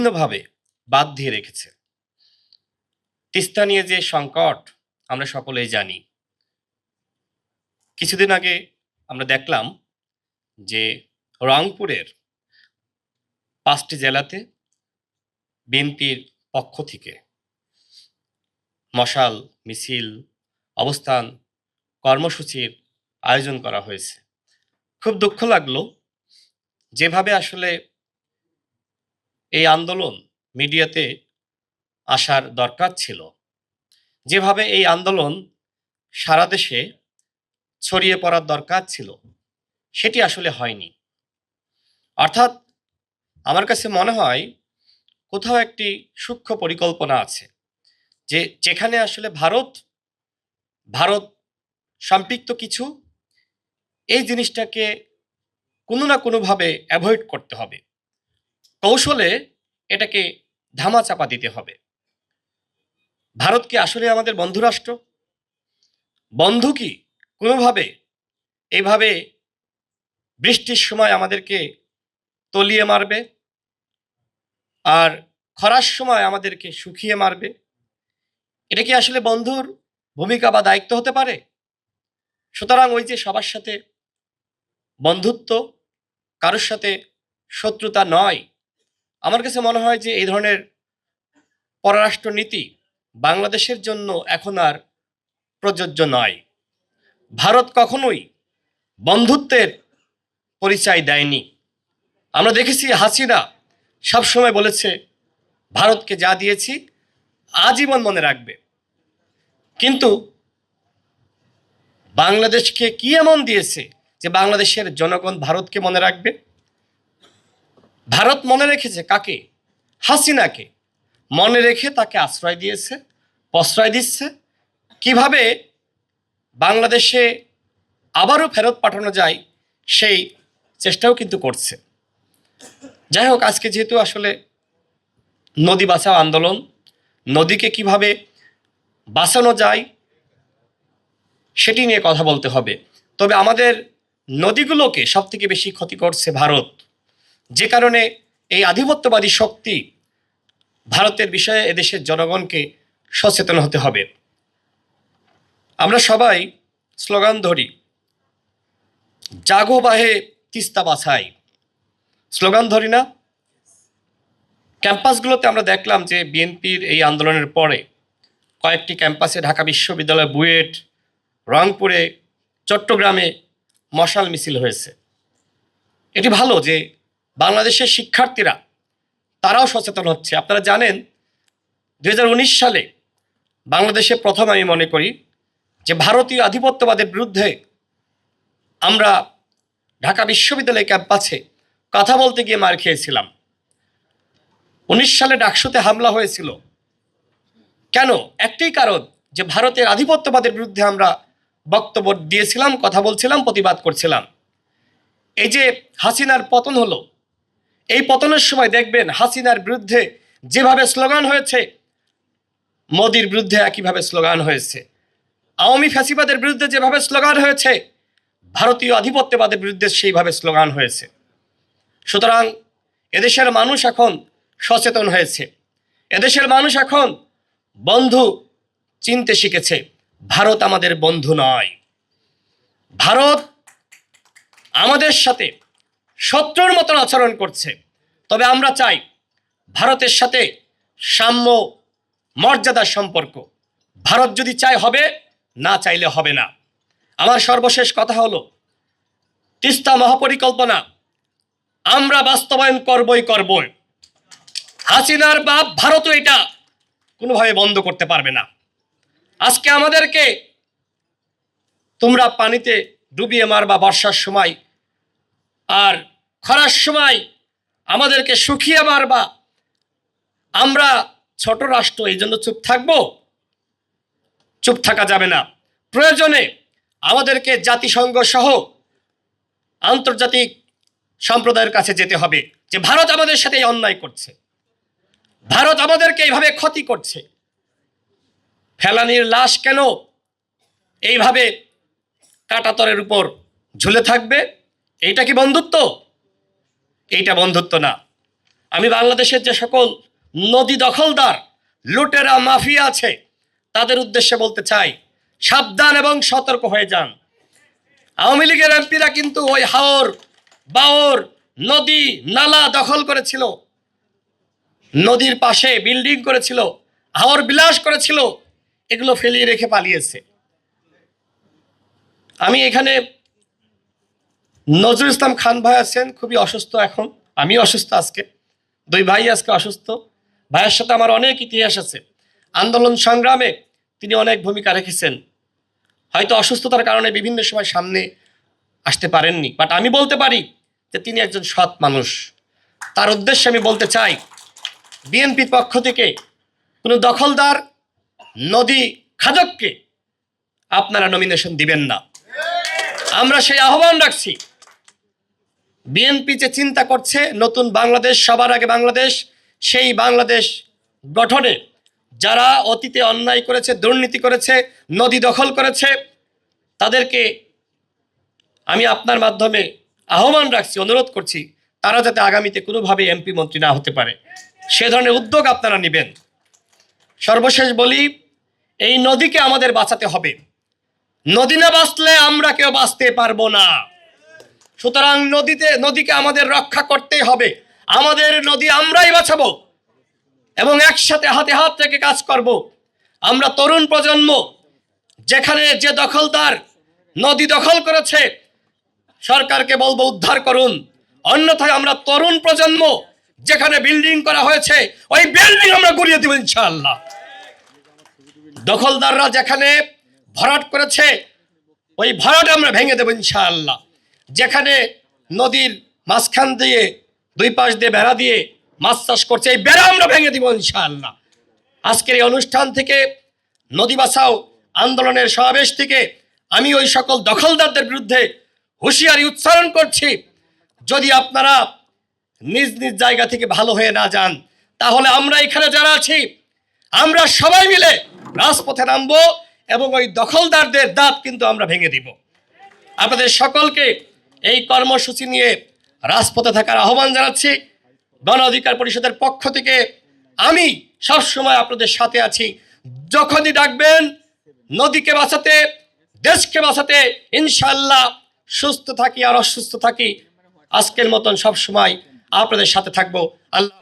বিভিন্নভাবে বাদ দিয়ে রেখেছে। তিস্তা নিয়ে যে সংকট, আমরা সকলেই জানি। কিছুদিন আগে আমরা দেখলাম যে রংপুরের পাঁচটি জেলাতে বিএনপির পক্ষ থেকে মশাল, মিছিল, অবস্থান, কর্মসূচির আয়োজন করা হয়েছে। খুব দুঃখ লাগল যেভাবে আসলে এই আন্দোলন মিডিয়াতে আসার দরকার ছিল। যেভাবে এই আন্দোলন সারা দেশে ছড়িয়ে পড়ার দরকার ছিল, সেটি আসলে হয়নি। অর্থাৎ আমার কাছে মনে হয় কোথাও একটি সূক্ষ্ম পরিকল্পনা আছে যে যেখানে আসলে ভারত ভারত সম্পৃক্ত কিছু, এই জিনিসটাকে কোনো না কোনোভাবে অ্যাভয়েড করতে হবে। কৌশলে এটাকে ধামা চাপা দিতে হবে। ভারত কি আসলে আমাদের বন্ধুরাষ্ট্র? বন্ধু কি কোনোভাবে এইভাবে বৃষ্টির সময় আমাদেরকে তলিয়ে মারবে? আর খরার সময় আমাদেরকে শুকিয়ে মারবে? এটা কি আসলে বন্ধুর ভূমিকা বা দায়িত্ব হতে পারে? সুতরাং ওই যে সবার সাথে বন্ধুত্ব, কারোর সাথে শত্রুতা নয় আমার কাছে মনে হয় যে এই ধরনের পররাষ্ট্র নীতি বাংলাদেশের জন্য এখন আর প্রযোজ্য নয়। ভারত কখনোই বন্ধুত্বের পরিচয় দেয়নি। আমরা দেখেছি হাসিনা সবসময় বলেছে, ভারতকে যা দিয়েছি, আজীবন মনে রাখবে। কিন্তু বাংলাদেশকে কি এমন দিয়েছে যে বাংলাদেশের জনগণ ভারতকে মনে রাখবে? ভারত মনে রেখেছে কাকে? হাসিনাকে। মনে রেখে তাকে আশ্রয় দিয়েছে, প্রশ্রয় দিচ্ছে। কীভাবে বাংলাদেশে আবারও ফেরত পাঠানো যায় সেই চেষ্টাও কিন্তু করছে। যাই হোক, আজকে যেহেতু আসলে নদী বাঁচাও আন্দোলন, নদীকে কীভাবে বাঁচানো যায় সেটি নিয়ে কথা বলতে হবে। তবে আমাদের নদীগুলোকে সব থেকে বেশি ক্ষতি করছে ভারত। যে কারণে এই আধিপত্যবাদী শক্তি ভারতের বিষয়ে এদেশের জনগণকে সচেতন হতে হবে। আমরা সবাই স্লোগান ধরি, জাগো বাহে তিস্তা বাছাই। স্লোগান ধরি না। ক্যাম্পাসগুলোতে আমরা দেখলাম যে বিএনপির এই আন্দোলনের পরে কয়েকটি ক্যাম্পাসে ঢাকা বিশ্ববিদ্যালয় বুয়েট, রংপুরে, চট্টগ্রামে মশাল মিছিল হয়েছে। এটি ভালো যে বাংলাদেশের শিক্ষার্থীরা, তারাও সচেতন হচ্ছে। আপনারা জানেন দু হাজার উনিশ সালে বাংলাদেশে প্রথম আমি মনে করি যে ভারতীয় আধিপত্যবাদের বিরুদ্ধে আমরা ঢাকা বিশ্ববিদ্যালয় ক্যাম্পাসে কথা বলতে গিয়ে মার খেয়েছিলাম। উনিশ সালে ডাকসুতে হামলা হয়েছিল। কেন? একটাই কারণ যে ভারতের আধিপত্যবাদের বিরুদ্ধে আমরা বক্তব্য দিয়েছিলাম, কথা বলছিলাম, প্রতিবাদ করছিলাম। এই যে হাসিনার পতন হলো এই পতনের সময় দেখবেন হাসিনার বিরুদ্ধে যেভাবে স্লোগান হয়েছে, মোদির বিরুদ্ধে একইভাবে স্লোগান হয়েছে। আওয়ামী ফ্যাসিবাদের বিরুদ্ধে যেভাবে স্লোগান হয়েছে, ভারতীয় আধিপত্যবাদের বিরুদ্ধে সেইভাবে স্লোগান হয়েছে। সুতরাং এদেশের মানুষ এখন সচেতন হয়েছে। এদেশের মানুষ এখন বন্ধু চিনতে শিখেছে, ভারত আমাদের বন্ধু নয়। ভারত আমাদের সাথে শত্রুর মতন আচরণ করছে। তবে আমরা চাই ভারতের সাথে সাম্য মর্যাদার সম্পর্ক। ভারত যদি চায় হবে, না চাইলে হবে না। আমার সর্বশেষ কথা হলো, তিস্তা মহাপরিকল্পনা আমরা বাস্তবায়ন করবই করবই। হাসিনার বাপ ভারতও এটা কোনোভাবে বন্ধ করতে পারবে না। আজকে আমাদেরকে তোমরা পানিতে ডুবিয়ে মারবা বর্ষার সময় আর খরার সময় আমাদেরকে শুকিয়ে মারবা। আমরা ছোট রাষ্ট্র, এই জন্য চুপ থাকব? চুপ থাকা যাবে না। প্রয়োজনে আমাদেরকে জাতিসংঘ সহ আন্তর্জাতিক সম্প্রদায়ের কাছে যেতে হবে যে ভারত আমাদের সাথে অন্যায় করছে। ভারত আমাদেরকে এইভাবে ক্ষতি করছে। ফেলানির লাশ কেন এইভাবে কাটাতরের উপর ঝুলে থাকবে? এইটা কি বন্ধুত্ব? এইটা বন্ধুত্ব না। আমি বাংলাদেশের যে সকল নদী দখলদার, লুটেরা, মাফিয়া আছে, তাদের উদ্দেশ্যে বলতে চাই, সাবধান এবং সতর্ক হয়ে যান। আওয়ামী লীগের এমপিরা কিন্তু ওই হাওর, বাওর, নদী, নালা দখল করেছিল। নদীর পাশে বিল্ডিং করেছিল, হাওর বিলাস করেছিল, এগুলো ফেলিয়ে রেখে পালিয়েছে। আমি এখানে নজরুল ইসলাম খান ভাই আছেন, খুবই অসুস্থ এখন। আমি অসুস্থ আজকে। দুই ভাই আজকে অসুস্থ। ভাইয়ের সাথে আমার অনেক ইতিহাস আছে। আন্দোলন সংগ্রামে তিনি অনেক ভূমিকা রেখেছেন। হয়তো অসুস্থতার কারণে বিভিন্ন সময় সামনে আসতে পারেননি। বাট আমি বলতে পারি যে তিনি একজন সৎ মানুষ। তার উদ্দেশ্যে আমি বলতে চাই, বিএনপির পক্ষ থেকে কোনো দখলদার নদী খাজককে আপনারা নমিনেশন দিবেন না। আমরা সেই আহ্বান রাখছি। বিএনপি যে চিন্তা করছে, নতুন বাংলাদেশ, সবার আগে বাংলাদেশ, সেই বাংলাদেশ গঠনে যারা অতীতে অন্যায় করেছে, দুর্নীতি করেছে, নদী দখল করেছে, তাদেরকে আমি আপনার মাধ্যমে আহ্বান রাখছি, অনুরোধ করছি, তারা যাতে আগামীতে কোনোভাবে এমপি মন্ত্রী না হতে পারে। সে ধরনের উদ্যোগ আপনারা নেবেন। সর্বশেষ বলি, এই নদীকে আমাদের বাঁচাতে হবে। নদী না বাঁচলে আমরা কেউ বাঁচতে পারব না। সুতরাং নদীতে, নদীকে আমাদের রক্ষা করতে হবে। আমাদের নদী আমরাই বাঁচাবো এবং একসাথে হাতে হাত রেখে কাজ করব। আমরা তরুণ প্রজন্ম, যেখানে যে দখলদার নদী দখল করেছে, সরকারকে বলব উদ্ধার করুন। অন্যথায় আমরা তরুণ প্রজন্ম, যেখানে বিল্ডিং করা হয়েছে, ওই বিল্ডিং আমরা গড়িয়ে দেব ইনশাআল্লাহ। দখলদাররা যেখানে ভরাট করেছে, ওই ভরাট আমরা ভেঙে দেবো ইনশাআল্লাহ। যেখানে নদীর মাঝখান দিয়ে, দুই পাশ দিয়ে বেড়া দিয়ে মাছ চাষ করছে, এই বেড়া আমরা ভেঙে দিব ইনশাআল্লাহ। আজকের এই অনুষ্ঠান থেকে নদী বাঁচাও আন্দোলনের সমাবেশ থেকে আমি ওই সকল দখলদারদের বিরুদ্ধে হুঁশিয়ারি উচ্চারণ করছি। যদি আপনারা নিজ নিজ জায়গা থেকে ভালো হয়ে না যান, তাহলে আমরা এখানে যারা আছি, আমরা সবাই মিলে রাজপথে নামবো এবং ওই দখলদারদের দাঁত কিন্তু আমরা ভেঙে দিব। আপনাদের সকলকে এই কর্মসূচি নিয়ে রাজপথে থাকার আহ্বান জানাচ্ছি। গণ অধিকার পরিষদের পক্ষ থেকে আমি সবসময় আপনাদের সাথে আছি। যখনই ডাকবেন, নদীকে বাঁচাতে, দেশকে বাঁচাতে ইনশাল্লাহ সুস্থ থাকি আর অসুস্থ থাকি। আজকের মতন সবসময় আপনাদের সাথে থাকব। আল্লাহ